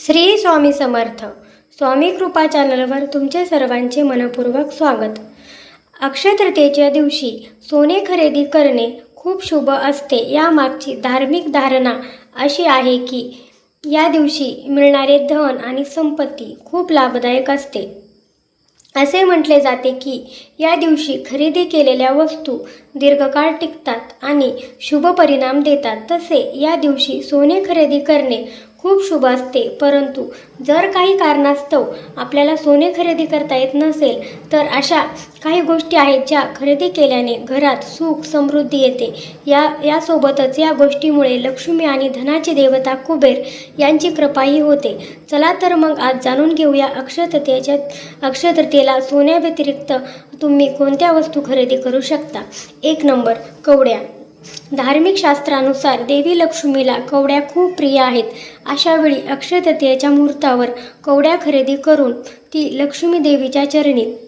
श्री स्वामी समर्थ. स्वामी कृपा चॅनलवर तुमचे सर्वांचे मनपूर्वक स्वागत. अक्षय तृतीयेच्या दिवशी सोने खरेदी करणे खूप शुभ असते यामागची धार्मिक धारणा अशी आहे की या दिवशी मिळणारे धन आणि संपत्ती खूप लाभदायक असते. असे म्हटले जाते की या दिवशी खरेदी केलेल्या वस्तू दीर्घकाळ टिकतात आणि शुभ परिणाम देतात. तसे या दिवशी सोने खरेदी करणे खूप शुभ असते. परंतु जर काही कारणास्तव आपल्याला सोने खरेदी करता येत नसेल तर अशा काही गोष्टी आहेत ज्या खरेदी केल्याने घरात सुख समृद्धी येते. या यासोबतच या गोष्टीमुळे लक्ष्मी आणि धनाची देवता कुबेर यांची कृपाही होते. चला तर मग आज जाणून घेऊया अक्षय तृतीयेच्या अक्षय तृतीयेला सोन्याव्यतिरिक्त तुम्ही कोणत्या वस्तू खरेदी करू शकता? एक नंबर कवड्या. धार्मिक शास्त्रानुसार देवी लक्ष्मीला कवड्या खूप प्रिय आहेत. अशावेळी अक्षयतृतीयेच्या अक्षय तृतीयेच्या मुहूर्तावर कवड्या खरेदी करून ती लक्ष्मी देवीच्या चरणी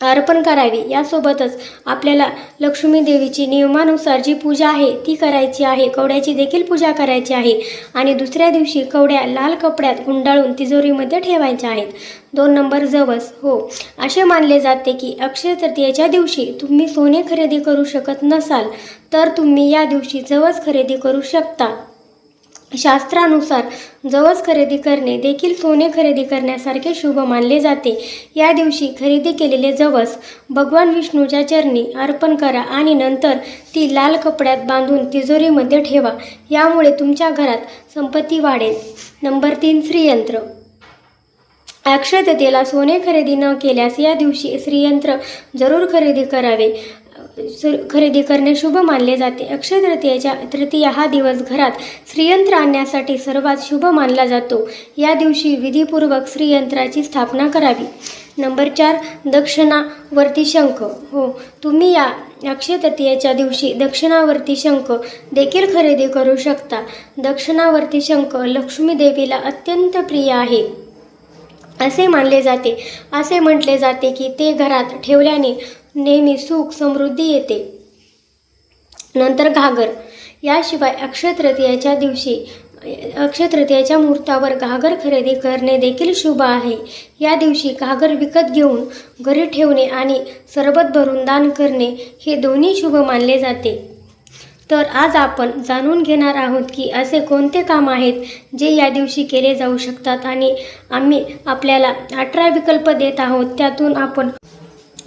अर्पण करावी. यासोबतच आपल्याला लक्ष्मी देवीची नियमानुसार जी पूजा आहे ती करायची आहे. कवड्याची देखील पूजा करायची आहे. आणि दुसऱ्या दिवशी कवड्या लाल कपड्यात गुंडाळून तिजोरीमध्ये ठेवायच्या आहेत. दोन नंबर जवस. हो. असे मानले जाते की अक्षय तृतीयेच्या दिवशी तुम्ही सोने खरेदी करू शकत नसाल तर तुम्ही या दिवशी जवस खरेदी करू शकता. शास्त्रानुसार जवस खरेदी करणे देखील सोने खरेदी करण्यासारखे शुभ मानले जाते. या दिवशी खरेदी केलेले जवस भगवान विष्णूच्या चरणी अर्पण करा आणि नंतर ती लाल कपड्यात बांधून तिजोरीमध्ये ठेवा. यामुळे तुमच्या घरात संपत्ती वाढेल. नंबर तीन श्रीयंत्र. अक्षय सोने खरेदी न केल्यास या दिवशी श्रीयंत्र जरूर खरेदी करावे. खरेदी करणे शुभ मानले जाते. अक्षय तृतीयेच्या तृतीय हा दिवस घरात श्रीयंत्र आणण्यासाठी सर्वात शुभ मानला जातो. या दिवशी विधीपूर्वक श्रीयंत्राची स्थापना करावी. नंबर चार दक्षिणावर्ती शंख. हो तुम्ही या अक्षय तृतीयेच्या दिवशी दक्षिणावर्ती शंख देखील खरेदी करू शकता. दक्षिणावर्ती शंख लक्ष्मी देवीला अत्यंत प्रिय आहे. असे मानले जाते. असे म्हटले जाते की ते घरात ठेवल्याने नेहमी सुख समृद्धी येते. नंतर घागर. याशिवाय अक्षयतृतीयाच्या दिवशी अक्षय तृतीयेच्या मुहूर्तावर घागर खरेदी करणे देखील शुभ आहे. या दिवशी घागर विकत घेऊन घरी ठेवणे आणि सरबत भरून दान करणे हे दोन्ही शुभ मानले जाते. तर आज आपण जाणून घेणार आहोत की असे कोणते काम आहेत जे या दिवशी केले जाऊ शकतात आणि आम्ही आपल्याला अठरा विकल्प देत आहोत त्यातून आपण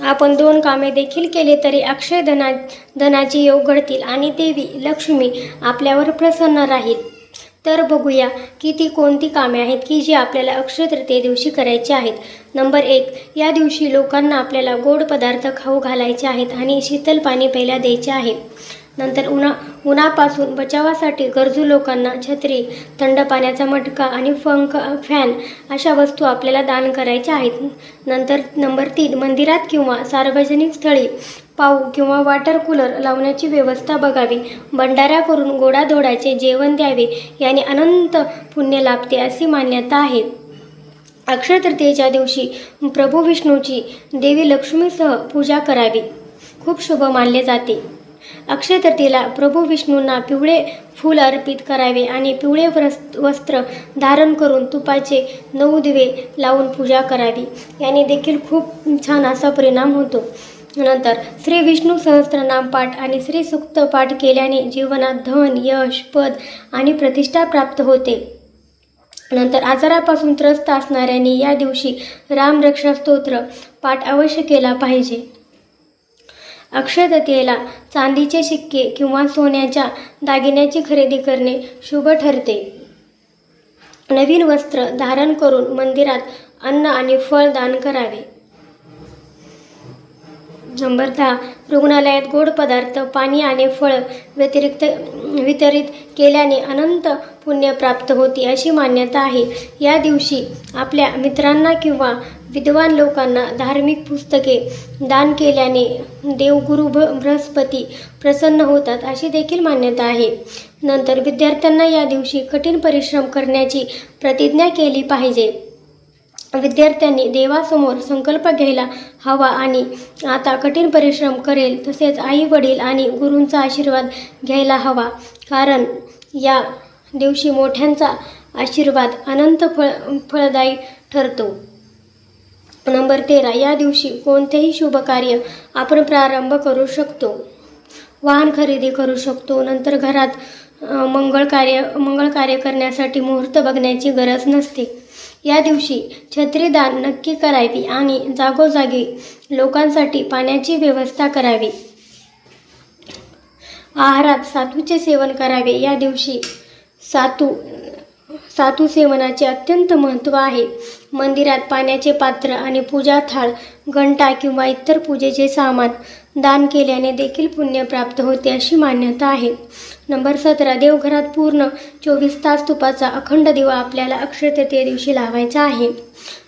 आपण दोन कामे देखील केले तरी अक्षय धना धनाचे योग घडतील आणि देवी लक्ष्मी आपल्यावर प्रसन्न राहील. तर बघूया की ती कोणती कामे आहेत की जी आपल्याला अक्षय तृतीय दिवशी करायची आहेत. नंबर एक या दिवशी लोकांना आपल्याला गोड पदार्थ खाऊ घालायचे आहेत आणि शीतल पाणी प्यायला द्यायचे आहे. नंतर उन्हा उन्हापासून बचावासाठी गरजू लोकांना छत्री थंड पाण्याचा मटका आणि पंख फॅन अशा वस्तू आपल्याला दान करायच्या आहेत. नंतर नंबर तीन मंदिरात किंवा सार्वजनिक स्थळी पाऊ किंवा वॉटर कूलर लावण्याची व्यवस्था बघावी. भंडारा करून गोडाधोडाचे जेवण द्यावे याने अनंत पुण्य लाभते अशी मान्यता आहे. अक्षय तृतीयेच्या दिवशी प्रभू विष्णूची देवी लक्ष्मीसह पूजा करावी. खूप शुभ मानले जाते. अक्षय प्रभू विष्णूंना पिवळे फूल अर्पित करावे आणि पिवळे वस्त्र धारण करून तुपाचे नऊ दिवे लावून पूजा करावी. याने देखील खूप छान असा परिणाम होतो. नंतर श्री विष्णू सहस्त्रनाम पाठ आणि श्री सुक्त पाठ केल्याने जीवनात धन यश पद आणि प्रतिष्ठा प्राप्त होते. नंतर आजारापासून त्रस्त असणाऱ्यांनी या दिवशी रामरक्षा स्तोत्र पाठ अवश्य केला पाहिजे. अक्षय चांदीचे शिक्के किंवा सोन्याच्या दागिन्याची खरेदी करणे शुभ ठरते. नवीन वस्त्र धारण करून मंदिरात अन्न आणि फळ दान करावे. नंबर दहा रुग्णालयात गोड पदार्थ पाणी आणि फळ व्यतिरिक्त वितरित केल्याने अनंत पुण्य प्राप्त होते अशी मान्यता आहे. या दिवशी आपल्या मित्रांना किंवा विद्वान लोकांना धार्मिक पुस्तके दान केल्याने देवगुरु भ बृहस्पती प्रसन्न होतात अशी देखील मान्यता आहे. नंतर विद्यार्थ्यांना या दिवशी कठीण परिश्रम करण्याची प्रतिज्ञा केली पाहिजे. विद्यार्थ्यांनी देवासमोर संकल्प घ्यायला हवा आणि आता कठीण परिश्रम करेल तसेच आई वडील आणि गुरूंचा आशीर्वाद घ्यायला हवा. कारण या दिवशी मोठ्यांचा आशीर्वाद अनंत फळ फळदायी ठरतो. नंबर तेरा या दिवशी कोणतेही शुभ कार्य आपण प्रारंभ करू शकतो. वाहन खरेदी करू शकतो. नंतर घरात मंगळ कार्य मंगळ कार्य करण्यासाठी मुहूर्त बघण्याची गरज नसते. या दिवशी छत्रीदान नक्की करावी आणि जागोजागी लोकांसाठी पाण्याची व्यवस्था करावी. आहारात सातूचे सेवन करावे. या दिवशी सातू साधू सेवनाचे अत्यंत महत्त्व आहे. मंदिरात पाण्याचे पात्र आणि पूजा थाळ घंटा किंवा इतर पूजेचे सामान दान केल्याने देखील पुण्य प्राप्त होते अशी मान्यता आहे. नंबर सतरा देवघरात पूर्ण चोवीस तास तुपाचा अखंड दिवा आपल्याला अक्षयतृतीय दिवशी लावायचा आहे.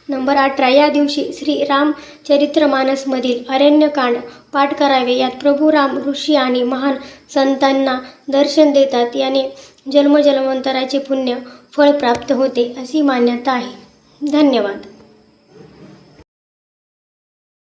नंबर अठरा या दिवशी श्री रामचरित्रमानसमधील अरण्यकांड पाठ करावे. यात प्रभू राम ऋषी आणि महान संतांना दर्शन देतात. याने जन्मजन्मांतराचे पुण्य फळ प्राप्त होते अशी मान्यता आहे. धन्यवाद.